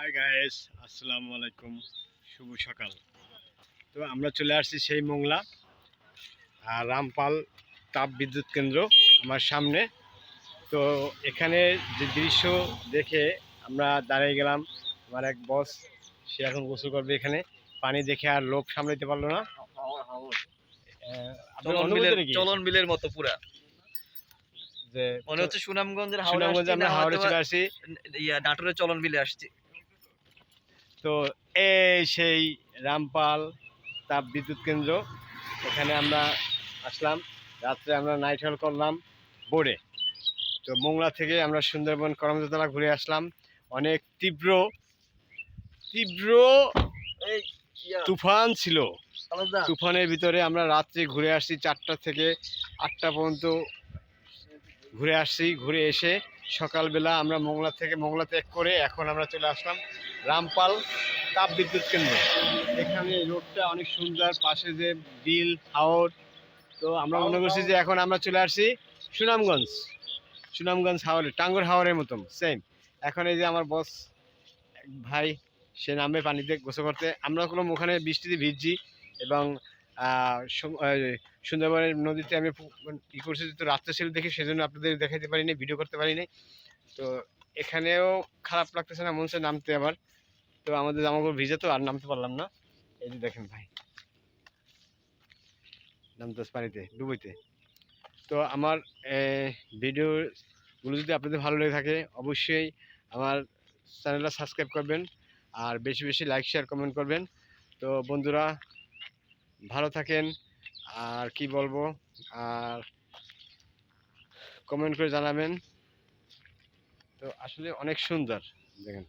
Hi guys আসসালামু আলাইকুম শুভ সকাল তো আমরা চলে আসছি সেই মোংলা আর রামপাল তাপ বিদ্যুৎ কেন্দ্র আমার সামনে। তো এখানে যে দৃশ্য দেখে আমরা দাঁড়িয়ে গেলাম আমার এক বস সে এখন গোসল করবে এখানে। পানি দেখে আর লোক সামলাইতে পারল না। চলন বিলের মতো পুরা। যে মনে হচ্ছে সুনামগঞ্জের হাওড়া আমরা হাওড়ে চলে আসি। ইয়া নাটোরের চলন বিলে আসছি। তো এই সেই রামপাল তাপ বিদ্যুৎ কেন্দ্র এখানে আমরা আসলাম। রাত্রে আমরা নাইট হল করলাম বোর্ডে তো মোংলা থেকে আমরা সুন্দরবন করমজতলা ঘুরে আসলাম। অনেক তীব্র তীব্র এই তুফান ছিল। তুফানের ভিতরে আমরা রাত্রে ঘুরে আসছি চারটা থেকে আটটা পর্যন্ত ঘুরে আসছি ঘুরে এসে সকালবেলা আমরা মোংলা থেকে মোংলা ত্যাগ করে এখন আমরা চলে আসলাম। রামপাল তাপ বিদ্যুৎ কেন্দ্র। এখানে রোডটা অনেক সুন্দর, পাশে যে বিল হাওড় তো আমরা মনে করছি যে এখন আমরা চলে আসছি সুনামগঞ্জ। সুনামগঞ্জ হাওড়ে টাঙ্গর হাওড়ের মতন সেম এখন এই যে আমার বস ভাই, সে নামবে পানিতে গোসল করতে। আমরা কোনো ওখানে বৃষ্টিতে ভিজছি এবং সুন্দরবনের নদীতে আমি ই করছি, তো রাত্রে ছিল দেখি সেজন্য আপনাদের দেখাতে পারিনি ভিডিও করতে পারিনি। তো এখানেও খারাপ লাগতেছে না, মনসে নামতে আবার। তো আমাদের জামাকাপড় ভিজে তো আর নামতে পারলাম না। এই যে দেখেন ভাই নামতেছে পানিতে ডুবইতে। তো আমার ভিডিওগুলো যদি আপনাদের ভালো লেগে থাকে, অবশ্যই আমার চ্যানেলটা সাবস্ক্রাইব করবেন আর বেশি বেশি লাইক, শেয়ার, কমেন্ট করবেন। তো বন্ধুরা, ভালো থাকেন। আর কি বলব, আর কমেন্ট করে জানাবেন। তো আসলে অনেক সুন্দর দেখেন।